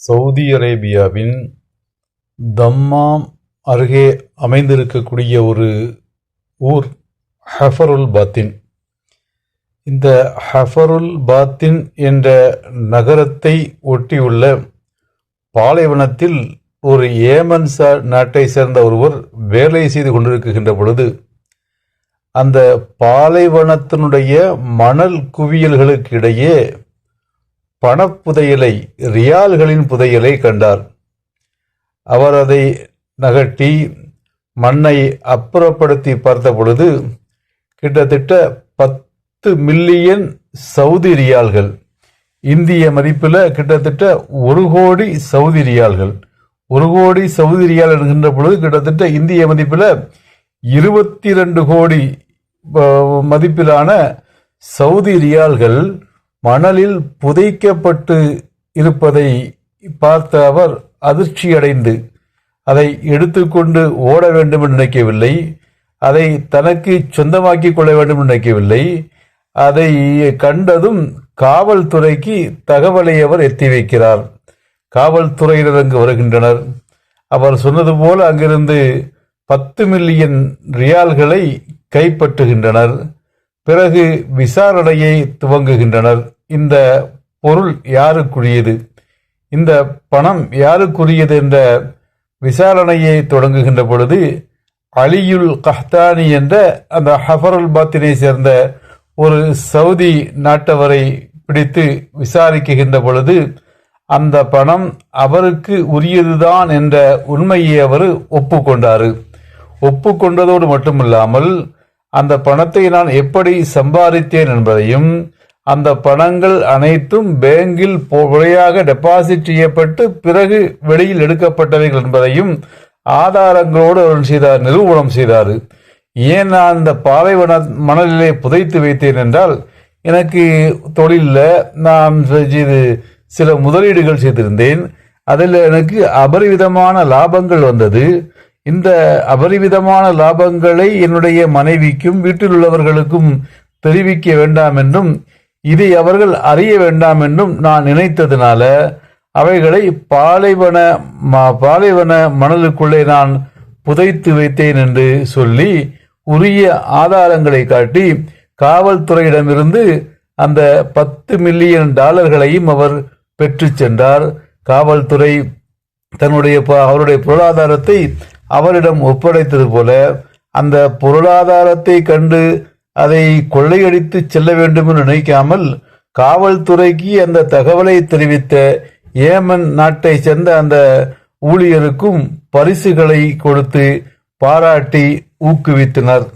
Saudi அரேபியாவின் Dammam அருகே அமைந்திருக்கக்கூடிய ஒரு ஊர் ஹஃபருல் பாத்தின். இந்த ஹஃபருல் பாத்தின் என்ற நகரத்தை ஒட்டியுள்ள பாலைவனத்தில் ஒரு ஏமன் சார் நாட்டை சேர்ந்த ஒருவர் வேலை செய்து கொண்டிருக்கின்ற பொழுது அந்த பாலைவனத்தினுடைய மணல் குவியல்களுக்கு இடையே பணப்புதையலை ரியால்களின் புதையலை கண்டார். அவர் அதை நகட்டி மண்ணை அப்புறப்படுத்தி பார்த்த பொழுது கிட்டத்தட்ட பத்து மில்லியன் சவுதி ரியால்கள் இந்திய மதிப்பில் கிட்டத்தட்ட ஒரு கோடி சவுதி ரியால்கள். ஒரு கோடி சவுதி ரியால் என்கின்ற பொழுது கிட்டத்தட்ட இந்திய மதிப்பில் இருபத்தி ரெண்டு கோடி மதிப்பிலான சவுதி ரியால்கள் மணலில் புதைக்கப்பட்டு இருப்பதை பார்த்த அவர் அதிர்ச்சியடைந்து அதை எடுத்துக்கொண்டு ஓட வேண்டும் என்று நினைக்கவில்லை. அதை தனக்கு சொந்தமாக்கிக் கொள்ள வேண்டும் என்று நினைக்கவில்லை. அதை கண்டதும் காவல்துறைக்கு தகவலை அவர் எத்தி வைக்கிறார். காவல்துறையினர் அங்கு வருகின்றனர். அவர் சொன்னது போல் அங்கிருந்து பத்து மில்லியன் ரியால்களை கைப்பற்றுகின்றனர். பிறகு விசாரணையை துவங்குகின்றனர். இந்த பொருள் யாருக்குரியது? இந்த பணம் யாருக்குரியது என்ற விசாரணையை தொடங்குகின்ற பொழுது அலியுல் கஹ்தானி என்ற அந்த ஹஃபருல் பாத்தினை சேர்ந்த ஒரு சவுதி நாட்டவரை பிடித்து விசாரிக்குகின்ற பொழுது அந்த பணம் அவருக்கு உரியதுதான் என்ற உண்மையை அவர் ஒப்புக்கொண்டார். ஒப்புக்கொண்டதோடு மட்டுமில்லாமல் அந்த பணத்தை நான் எப்படி சம்பாதித்தேன் என்பதையும் அந்த பணங்கள் அனைத்தும் பேங்கில் போ- முறையாக டெபாசிட் செய்யப்பட்டு பிறகு வெளியில் எடுக்கப்பட்டவைகள் என்பதையும் ஆதாரங்களோடு அவர் செய்தார் நிரூபணம் செய்தார். ஏன் நான் இந்த பாலைவன மணலிலே புதைத்து வைத்தேன் என்றால் எனக்கு தொழிலில் நான் செய்து சில முதலீடுகள் செய்திருந்தேன். அதில் எனக்கு அபரிவிதமான லாபங்கள் வந்தது. இந்த அபரிவிதமான லாபங்களை என்னுடைய மனைவிக்கும் வீட்டில் உள்ளவர்களுக்கும் தெரிவிக்க வேண்டாம் என்றும் இதை அவர்கள் அறிய வேண்டாம் என்றும் நான் நினைத்ததுனால அவைகளை பாலைவன பாலைவன மணலுக்குள்ளே நான் புதைத்து வைத்தேன் என்று சொல்லி உரிய ஆதாரங்களை காட்டி காவல்துறையிடமிருந்து அந்த பத்து மில்லியன் டாலர்களையும் அவர் பெற்று சென்றார். காவல்துறை தன்னுடைய ப- அவருடைய பொருளாதாரத்தை அவரிடம் ஒப்படைத்தது போல அந்த பொருளாதாரத்தை கண்டு அதை கொள்ளையடித்து செல்ல வேண்டும் என்று நினைக்காமல் காவல்துறைக்கு அந்த தகவலை தெரிவித்த ஏமன் நாட்டை சேர்ந்த அந்த ஊழியருக்கும் பரிசுகளை கொடுத்து பாராட்டி ஊக்குவித்தனர்.